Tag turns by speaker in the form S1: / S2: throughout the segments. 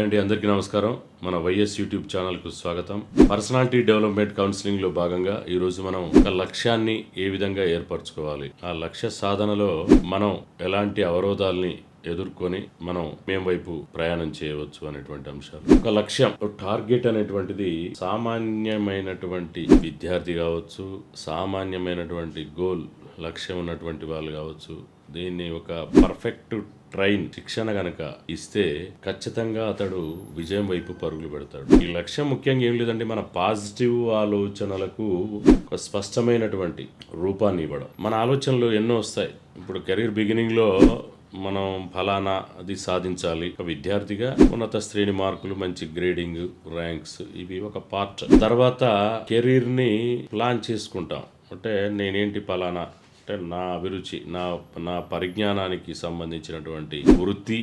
S1: Hi అండి అందరికీ నమస్కారం. మన వైఎస్ యూట్యూబ్ ఛానల్కు స్వాగతం. పర్సనాలిటీ డెవలప్మెంట్ కౌన్సిలింగ్లో భాగంగా ఈరోజు మనం ఒక లక్ష్యాన్ని ఏ విధంగా ఏర్పరచుకోవాలి? ఆ లక్ష్య సాధనలో మనం ఎలాంటి అవరోధాల్ని ఎదుర్కొని మనం మేం వైపు ప్రయాణం చేయవచ్చు అనేటువంటి అంశాలు. ఒక లక్ష్యం టార్గెట్ అనేటువంటిది సామాన్యమైనటువంటి విద్యార్థి కావచ్చు సామాన్యమైనటువంటి గోల్ లక్ష్యం ఉన్నటువంటి వాళ్ళు కావచ్చు దీన్ని ఒక పర్ఫెక్ట్ ట్రైన్ శిక్షణ గనక ఇస్తే ఖచ్చితంగా అతడు విజయం వైపు పరుగులు పెడతాడు. ఈ లక్ష్యం ముఖ్యంగా ఏం లేదంటే మన పాజిటివ్ ఆలోచనలకు ఒక స్పష్టమైనటువంటి రూపాన్ని ఇవ్వడం. మన ఆలోచనలు ఎన్నో వస్తాయి. ఇప్పుడు కెరీర్ బిగినింగ్లో మనం ఫలానా అది సాధించాలి. ఒక విద్యార్థిగా ఉన్నత శ్రేణి మార్కులు మంచి గ్రేడింగ్ ర్యాంక్స్ ఇవి ఒక పార్ట్. తర్వాత కెరీర్ని ప్లాన్ చేసుకుంటాం. అంటే నేనేంటి ఫలానా అంటే నా అభిరుచి నా నా పరిజ్ఞానానికి సంబంధించినటువంటి వృత్తి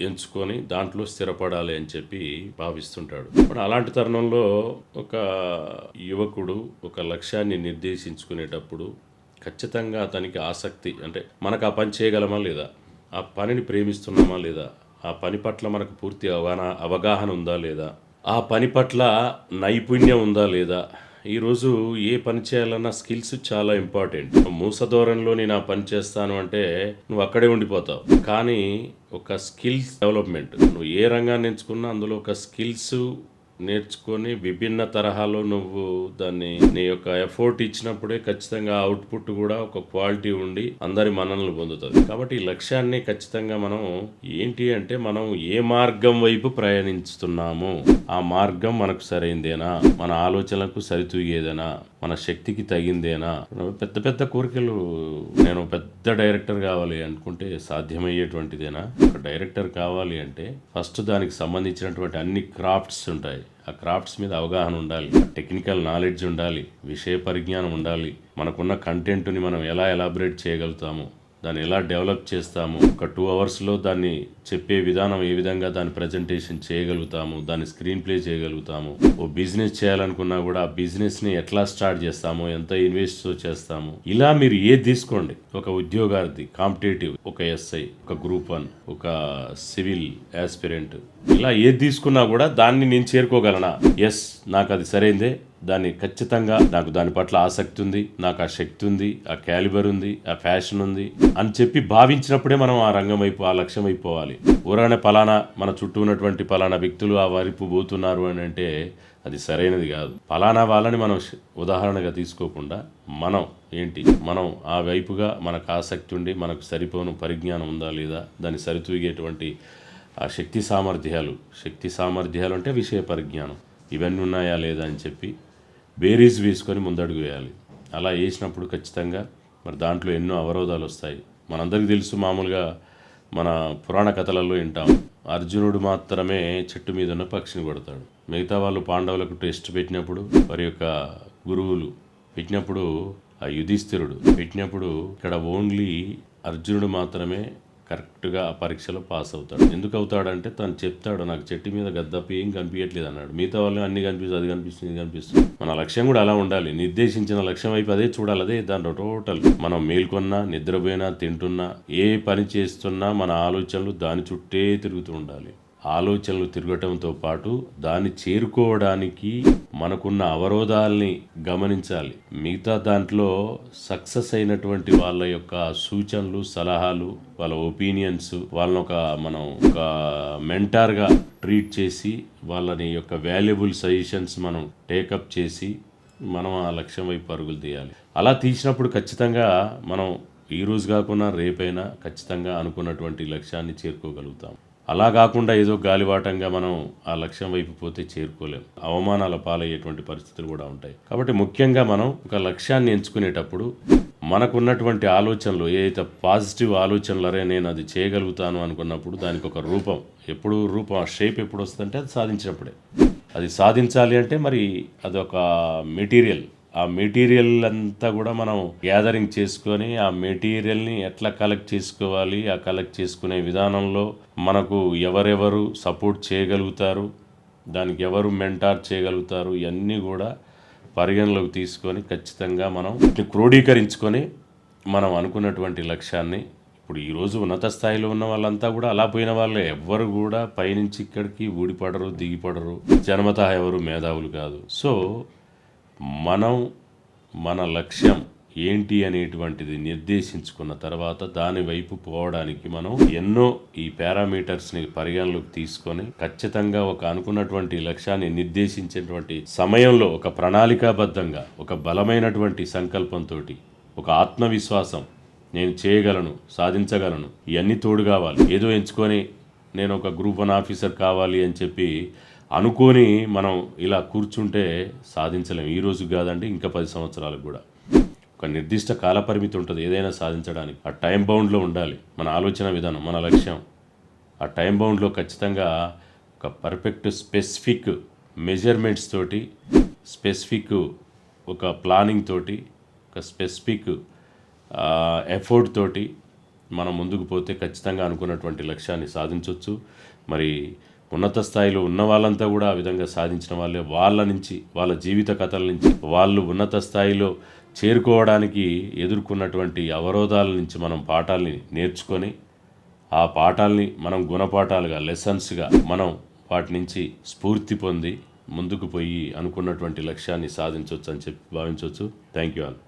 S1: ఎంచుకొని దాంట్లో స్థిరపడాలి అని చెప్పి భావిస్తుంటాడు. ఇప్పుడు అలాంటి తరుణంలో ఒక యువకుడు ఒక లక్ష్యాన్ని నిర్దేశించుకునేటప్పుడు ఖచ్చితంగా అతనికి ఆసక్తి అంటే మనకు ఆ పని చేయగలమా లేదా? ఆ పనిని ప్రేమిస్తున్నామా లేదా? ఆ పని పట్ల మనకు పూర్తి అవగాహన అవగాహన ఉందా లేదా? ఆ పని పట్ల నైపుణ్యం ఉందా లేదా? ఈరోజు ఏ పని చేయాలన్నా స్కిల్స్ చాలా ఇంపార్టెంట్. మూస ధోరణిలో నేను ఆ పని చేస్తాను అంటే నువ్వు అక్కడే ఉండిపోతావు. కానీ ఒక స్కిల్స్ డెవలప్మెంట్. నువ్వు ఏ రంగాన్ని ఎంచుకున్నా అందులో ఒక స్కిల్స్ నేర్చుకొని విభిన్న తరహాలో నువ్వు దాన్ని నీ యొక్క ఎఫోర్ట్ ఇచ్చినప్పుడే ఖచ్చితంగా అవుట్పుట్ కూడా ఒక క్వాలిటీ ఉండి అందరి మనల్ని పొందుతుంది. కాబట్టి ఈ లక్ష్యాన్ని ఖచ్చితంగా మనం ఏంటి అంటే మనం ఏ మార్గం వైపు ప్రయాణిస్తున్నాము? ఆ మార్గం మనకు సరైందేనా? మన ఆలోచనలకు సరితూగేదేనా? మన శక్తికి తగిందేనా? పెద్ద పెద్ద కోరికలు నేను పెద్ద డైరెక్టర్ కావాలి అనుకుంటే సాధ్యమయ్యేటువంటిదేనా? ఒక డైరెక్టర్ కావాలి అంటే ఫస్ట్ దానికి సంబంధించినటువంటి అన్ని క్రాఫ్ట్స్ ఉంటాయి. ఆ క్రాఫ్ట్స్ మీద అవగాహన ఉండాలి. టెక్నికల్ నాలెడ్జ్ ఉండాలి. విషయ పరిజ్ఞానం ఉండాలి. మనకున్న కంటెంట్ని మనం ఎలా ఎలాబరేట్ చేయగలుగుతాము? దాన్ని ఎలా డెవలప్ చేస్తాము? ఒక టూ అవర్స్లో దాన్ని చెప్పే విధానం ఏ విధంగా దాని ప్రజెంటేషన్ చేయగలుగుతాము? దాన్ని స్క్రీన్ ప్లే చేయగలుగుతాము? ఓ బిజినెస్ చేయాలనుకున్నా కూడా ఆ బిజినెస్ని ఎట్లా స్టార్ట్ చేస్తాము? ఎంత ఇన్వెస్ట్ చేస్తాము? ఇలా మీరు ఏది తీసుకోండి. ఒక ఉద్యోగార్థి కాంపిటేటివ్ ఒక ఎస్ఐ ఒక గ్రూప్ వన్ ఒక సివిల్ యాస్పిరెంట్ ఇలా ఏది తీసుకున్నా కూడా దాన్ని నేను చేరుకోగలనా? ఎస్ నాకు అది సరైందే. దాన్ని ఖచ్చితంగా నాకు దాని పట్ల ఆసక్తి ఉంది నాకు ఆ శక్తి ఉంది ఆ క్యాలిబర్ ఉంది ఆ ఫ్యాషన్ ఉంది అని చెప్పి భావించినప్పుడే మనం ఆ రంగం వైపు ఆ లక్ష్యం అయిపోవాలి ఊరనే పలానా మన చుట్టూ ఉన్నటువంటి పలానా వ్యక్తులు ఆ వైపు పోతున్నారు అని అంటే అది సరైనది కాదు. పలానా వాళ్ళని మనం ఉదాహరణగా తీసుకోకుండా మనం ఏంటి మనం ఆ వైపుగా మనకు ఆసక్తి ఉండి మనకు సరిపోను పరిజ్ఞానం ఉందా లేదా దాన్ని సరితూగేటువంటి ఆ శక్తి సామర్థ్యాలు శక్తి సామర్థ్యాలు అంటే విషయ పరిజ్ఞానం. ఇవన్నీ ఉన్నాయా లేదా అని చెప్పి బేరీస్ వేసుకొని ముందడుగు వేయాలి. అలా వేసినప్పుడు ఖచ్చితంగా మరి దాంట్లో ఎన్నో అవరోధాలు వస్తాయి. మనందరికీ తెలుసు మామూలుగా మన పురాణ కథలలో వింటాం అర్జునుడు మాత్రమే చెట్టు మీద ఉన్న పక్షిని కొడతాడు. మిగతా వాళ్ళు పాండవులకు టెస్ట్ పెట్టినప్పుడు వారి యొక్క గురువులు పెట్టినప్పుడు ఆ యుధిష్ఠిరుడు పెట్టినప్పుడు ఇక్కడ ఓన్లీ అర్జునుడు మాత్రమే కరెక్ట్గా ఆ పరీక్షలో పాస్ అవుతాడు. ఎందుకు అవుతాడంటే తను చెప్తాడు నాకు చెట్టు మీద గద్దప్ప ఏం కనిపించట్లేదు అన్నాడు. మిగతా వాళ్ళు అన్ని కనిపిస్తుంది అది కనిపిస్తుంది ఇది కనిపిస్తుంది. మన లక్ష్యం కూడా అలా ఉండాలి. నిర్దేశించిన లక్ష్యం అయిపోయి అదే చూడాలి అదే దాంట్లో టోటల్. మనం మేల్కొన్నా నిద్రపోయినా తింటున్నా ఏ పని చేస్తున్నా మన ఆలోచనలు దాని చుట్టే తిరుగుతూ ఉండాలి. ఆలోచనలు తిరగటంతో పాటు దాన్ని చేరుకోవడానికి మనకున్న అవరోధాల్ని గమనించాలి. మిగతా దాంట్లో సక్సెస్ అయినటువంటి వాళ్ళ యొక్క సూచనలు సలహాలు వాళ్ళ ఒపీనియన్స్ వాళ్ళని ఒక మనం ఒక మెంటార్గా ట్రీట్ చేసి వాళ్ళని యొక్క వాల్యుబుల్ సజెషన్స్ మనం టేకప్ చేసి మనం ఆ లక్ష్యం వైపు పరుగులు తీయాలి. అలా తీసినప్పుడు ఖచ్చితంగా మనం ఈ రోజు కాకుండా రేపైనా ఖచ్చితంగా అనుకున్నటువంటి లక్ష్యాన్ని చేరుకోగలుగుతాం. అలా కాకుండా ఏదో గాలివాటంగా మనం ఆ లక్ష్యం వైపు పోతే చేరుకోలేం. అవమానాల పాలయ్యేటువంటి పరిస్థితులు కూడా ఉంటాయి. కాబట్టి ముఖ్యంగా మనం ఒక లక్ష్యాన్ని ఎంచుకునేటప్పుడు మనకున్నటువంటి ఆలోచనలు ఏదైతే పాజిటివ్ ఆలోచనలు అరే నేను అది చేయగలుగుతాను అనుకున్నప్పుడు దానికి ఒక రూపం. ఎప్పుడు రూపం ఆ షేప్ ఎప్పుడు వస్తుందంటే అది సాధించినప్పుడే. అది సాధించాలి అంటే మరి అదొక మెటీరియల్ ఆ మెటీరియల్ అంతా కూడా మనం గ్యాదరింగ్ చేసుకొని ఆ మెటీరియల్ని ఎట్లా కలెక్ట్ చేసుకోవాలి ఆ కలెక్ట్ చేసుకునే విధానంలో మనకు ఎవరెవరు సపోర్ట్ చేయగలుగుతారు దానికి ఎవరు మెంటార్ చేయగలుగుతారు ఇవన్నీ కూడా పరిగణలోకి తీసుకొని ఖచ్చితంగా మనం క్రోడీకరించుకొని మనం అనుకున్నటువంటి లక్ష్యాన్ని ఇప్పుడు ఈరోజు ఉన్నత స్థాయిలో ఉన్న వాళ్ళంతా కూడా అలా పోయిన వాళ్ళే. ఎవ్వరు కూడా పైనుంచి ఇక్కడికి ఊడిపడరు దిగిపడరు. జన్మత ఎవరు మేధావులు కాదు. సో మనం మన లక్ష్యం ఏంటి అనేటువంటిది నిర్దేశించుకున్న తర్వాత దాని వైపు పోవడానికి మనం ఎన్నో ఈ పారామీటర్స్ని పరిగణలోకి తీసుకొని ఖచ్చితంగా ఒక అనుకున్నటువంటి లక్ష్యాన్ని నిర్దేశించేటువంటి సమయంలో ఒక ప్రణాళికాబద్ధంగా ఒక బలమైనటువంటి సంకల్పంతో ఒక ఆత్మవిశ్వాసం నేను చేయగలను సాధించగలను ఇవన్నీ తోడు కావాలి. ఏదో ఎంచుకొని నేను ఒక గ్రూప్ వన్ ఆఫీసర్ కావాలి అని చెప్పి అనుకొని మనం ఇలా కూర్చుంటే సాధించలేము ఈ రోజు కాదండి ఇంకా పది సంవత్సరాలకు కూడా. ఒక నిర్దిష్ట కాలపరిమితి ఉంటుంది ఏదైనా సాధించడానికి. ఆ టైం బౌండ్లో ఉండాలి. మన ఆలోచన విధానం మన లక్ష్యం. ఆ టైం బౌండ్లో ఖచ్చితంగా ఒక పర్ఫెక్ట్ స్పెసిఫిక్ మెజర్మెంట్స్ తోటి స్పెసిఫిక్ ఒక ప్లానింగ్ తోటి ఒక స్పెసిఫిక్ ఎఫర్ట్ తోటి మనం ముందుకు పోతే ఖచ్చితంగా అనుకున్నటువంటి లక్ష్యాన్ని సాధించవచ్చు మరి ఉన్నత స్థాయిలో ఉన్న వాళ్ళంతా కూడా ఆ విధంగా సాధించిన వాళ్ళే. వాళ్ళ నుంచి వాళ్ళ జీవిత కథల నుంచి వాళ్ళు ఉన్నత స్థాయిలో చేరుకోవడానికి ఎదుర్కొన్నటువంటి అవరోధాల నుంచి మనం పాఠాలని నేర్చుకొని ఆ పాఠాలని మనం గుణపాఠాలుగా లెసన్స్గా మనం వాటి నుంచి స్ఫూర్తి పొంది ముందుకు పోయి అనుకున్నటువంటి లక్ష్యాన్ని సాధించవచ్చు అని చెప్పి భావించవచ్చు థ్యాంక్ యూ ఆల్.